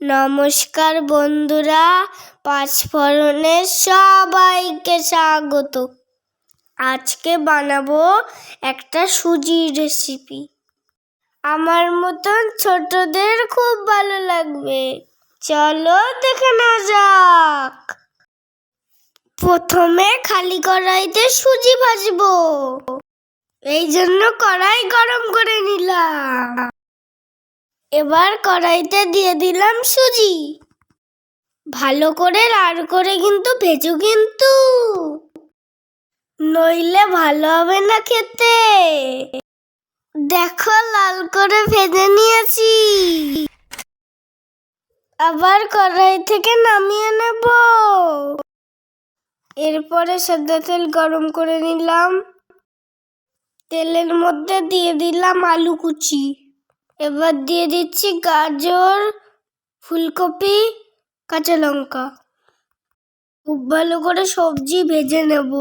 নমস্কার বন্ধুরা পাঁচফোড়নের সবাইকে স্বাগত। আজকে বানাবো একটা সুজির রেসিপি আমার মতন ছোটদের খুব ভালো লাগবে। চলো দেখে না যাক। প্রথমে খালি কড়াইতে সুজি ভাজবো। এই জন্য কড়াই গরম করে নিলাম। এবার কড়াইতে দিয়ে দিলাম সুজি। ভালো করে লাল করে কিন্তু ভেজো কিন্তু। নইলে ভালো হবে না খেতে। দেখো লাল করে ভেজে নিয়েছি। আবার কড়াই থেকে নামিয়ে নেব। এরপরে সাদা তেল গরম করে নিলাম। তেলের মধ্যে দিয়ে দিলাম আলু কুচি। এবার দিয়ে দিচ্ছি গাজর, ফুলকপি, কাঁচা লঙ্কা। খুব ভালো করে সবজি ভেজে নেব।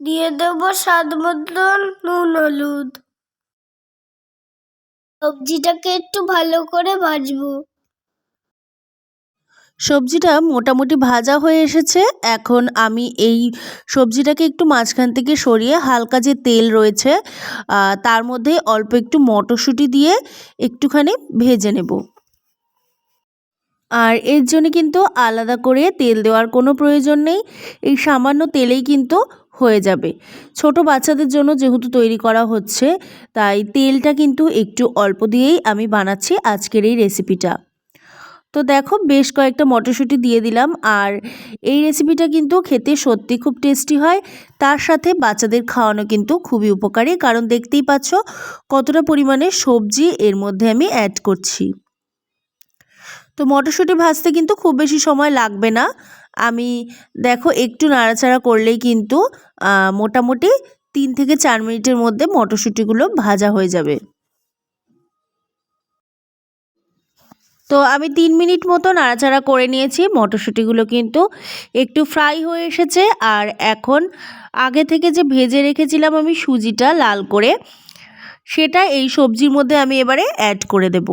দিয়ে দেব স্বাদ মতন নুন, হলুদ। সবজিটাকে একটু ভালো করে ভাজবো। সবজিটা মোটামুটি ভাজা হয়ে এসেছে। এখন আমি এই সবজিটাকে একটু মাঝখান থেকে সরিয়ে হালকা যে তেল রয়েছে তার মধ্যে অল্প একটু মটরশুঁটি দিয়ে একটুখানি ভেজে নেব। আর এর জন্য কিন্তু আলাদা করে তেল দেওয়ার কোনো প্রয়োজন নেই। এই সামান্য তেলেই কিন্তু হয়ে যাবে। ছোট বাচ্চাদের জন্য যেহেতু তৈরি করা হচ্ছে, তাই তেলটা কিন্তু একটু অল্প দিয়েই আমি বানাচ্ছি আজকের এই রেসিপিটা তো দেখো বেশ কয়েকটা মটরশুঁটি দিয়ে দিলাম আর এই রেসিপিটা কিন্তু খেতে সত্যি খুব টেস্টি হয়। তার সাথে বাচ্চাদের খাওয়ানো কিন্তু খুবই উপকারী কারণ দেখতেই পাচ্ছ কতটা পরিমাণে সবজি এর মধ্যে আমি অ্যাড করছি। তো মটরশুঁটি ভাজতে কিন্তু খুব বেশি সময় লাগবে না। আমি দেখো একটু নাড়াচাড়া করলেই কিন্তু মোটামুটি তিন থেকে চার মিনিটের মধ্যে মটরশুঁটিগুলো ভাজা হয়ে যাবে। তো আমি তিন মিনিট মতো নাড়াচাড়া করে নিয়েছি। মটরশুঁটিগুলো কিন্তু একটু ফ্রাই হয়ে এসেছে। আর এখন আগে থেকে যে ভেজে রেখেছিলাম আমি সুজিটা লাল করে, সেটা এই সবজির মধ্যে আমি এবারে অ্যাড করে দেব।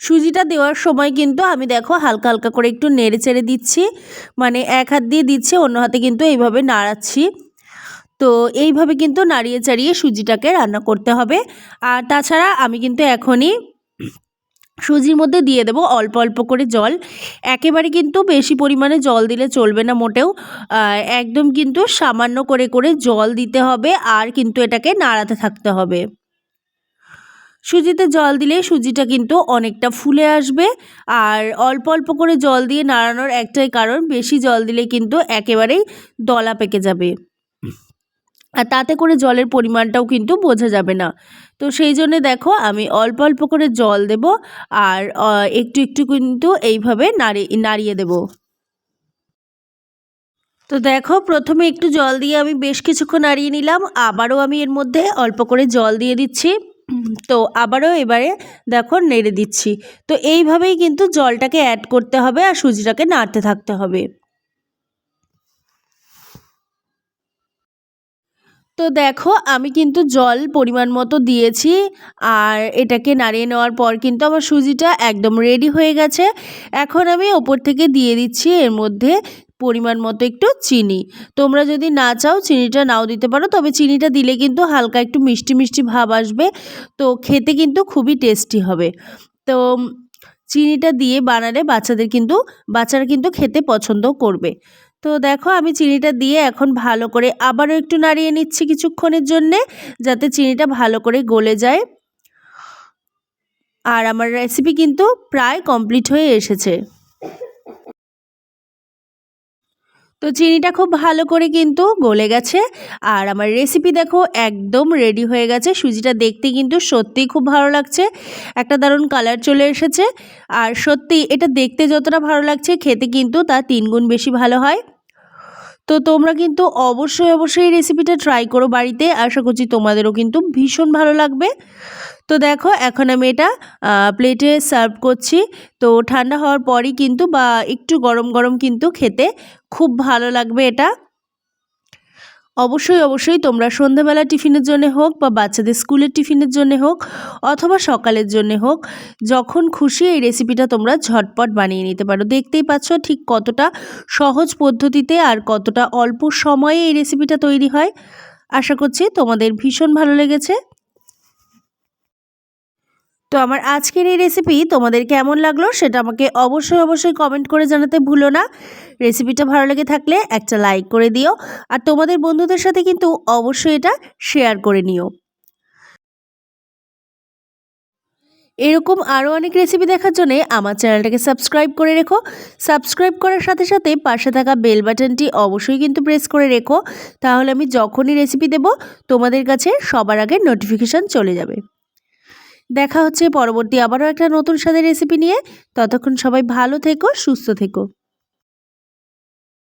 সুজিটা দেওয়ার সময় কিন্তু আমি দেখো হালকা হালকা করে একটু নেড়ে চেড়ে দিচ্ছি। মানে এক হাত দিয়ে দিচ্ছে, অন্য হাতে কিন্তু এইভাবে নাড়াচ্ছি। তো এইভাবে কিন্তু নাড়িয়ে চাড়িয়ে সুজিটাকে রান্না করতে হবে। আর তাছাড়া আমি কিন্তু এখনই সুজির মধ্যে দিয়ে দেবো অল্প অল্প করে জল। একেবারে কিন্তু বেশি পরিমাণে জল দিলে চলবে না মোটেও। একদম কিন্তু সামান্য করে করে জল দিতে হবে আর কিন্তু এটাকে নাড়াতে থাকতে হবে। সুজিতে জল দিলে সুজিটা কিন্তু অনেকটা ফুলে আসবে। আর অল্প অল্প করে জল দিয়ে নাড়ানোর একটাই কারণ, বেশি জল দিলে কিন্তু একেবারেই দলা পেকে যাবে। আর তাতে করে জলের পরিমাণটাও কিন্তু বোঝা যাবে না। তো সেই জন্য দেখো আমি অল্প অল্প করে জল দেব আর একটু একটু কিন্তু এইভাবে নাড়িয়ে নাড়িয়ে দেব। তো দেখো প্রথমে একটু জল দিয়ে আমি বেশ কিছুক্ষণ নাড়িয়ে নিলাম, আবারও আমি এর মধ্যে অল্প করে জল দিয়ে দিচ্ছি। তো আবারও এবারে দেখো নেড়ে দিচ্ছি। তো এইভাবেই কিন্তু জলটাকে অ্যাড করতে হবে আর সুজিটাকে নাড়তে থাকতে হবে। তো দেখো, আমি কিন্তু জল পরিমাণ মতো দিয়েছি আর এটাকে নাড়িয়ে নেওয়ার পর কিন্তু আমার সুজিটা একদম রেডি হয়ে গেছে। এখন আমি ওপর থেকে দিয়ে দিচ্ছি এর মধ্যে পরিমাণ মতো একটু চিনি। তোমরা যদি না চাও চিনিটা নাও দিতে পারো, তবে চিনিটা দিলে কিন্তু হালকা একটু মিষ্টি মিষ্টি ভাব আসবে, তো খেতে কিন্তু খুবই টেস্টি হবে। তো চিনিটা দিয়ে বানালে বাচ্চাদের কিন্তু, বাচ্চারা কিন্তু খেতে পছন্দ করবে। তো দেখো আমি চিনিটা দিয়ে এখন ভালো করে আবারও একটু নাড়িয়ে নিচ্ছি কিছুক্ষণের জন্যে, যাতে চিনিটা ভালো করে গলে যায়। আর আমার রেসিপি কিন্তু প্রায় কমপ্লিট হয়ে এসেছে। তো চিনিটা খুব ভালো করে কিন্তু গলে গেছে। আর আমার রেসিপি দেখো একদম রেডি হয়ে গেছে। সুজিটা দেখতে কিন্তু সত্যিই খুব ভালো লাগছে। একটা দারুণ কালার চলে এসেছে। আর সত্যি এটা দেখতে যতটা ভালো লাগছে, খেতে কিন্তু তার তিন গুণ বেশি ভালো হয়। তো তোমরা কিন্তু অবশ্যই অবশ্যই রেসিপিটা ট্রাই করো বাড়িতে। আশা করছি তোমাদেরও কিন্তু ভীষণ ভালো লাগবে। তো দেখো, এখন আমি এটা প্লেটে সার্ভ করছি। তো ঠান্ডা হওয়ার পরই কিন্তু বা একটু গরম গরম কিন্তু খেতে খুব ভালো লাগবে এটা। অবশ্যই অবশ্যই তোমরা সন্ধ্যাবেলা টিফিনের জন্য হোক বা বাচ্চাদের স্কুলের টিফিনের জন্য হোক অথবা সকালের জন্য হোক, যখন খুশি এই রেসিপিটা তোমরা ঝটপট বানিয়ে নিতে পারো। দেখতেই পাচ্ছ ঠিক কতটা সহজ পদ্ধতিতে আর কতটা অল্প সময়ে এই রেসিপিটা তৈরি হয়। আশা করছি তোমাদের ভীষণ ভালো লেগেছে। তো আমার আজকের এই রেসিপি তোমাদের কেমন লাগল সেটা আমাকে অবশ্যই অবশ্যই কমেন্ট করে জানাতে ভুলো না। রেসিপিটা ভালো লেগে থাকলে একটা লাইক করে দিও। আর তোমাদের বন্ধুদের সাথে কিন্তু অবশ্যই এটা শেয়ার করে নিও। এরকম আরও অনেক রেসিপি দেখার জন্য আমার চ্যানেলটাকে সাবস্ক্রাইব করে রেখো। সাবস্ক্রাইব করার সাথে সাথে পাশে থাকা বেল বাটনটি অবশ্যই কিন্তু প্রেস করে রেখো। তাহলে আমি যখনই রেসিপি দেব, তোমাদের কাছে সবার আগে নোটিফিকেশান চলে যাবে। দেখা হচ্ছে পরবর্তী আবারও একটা নতুন স্বাদের রেসিপি নিয়ে। ততক্ষণ সবাই ভালো থেকো, সুস্থ থেকো।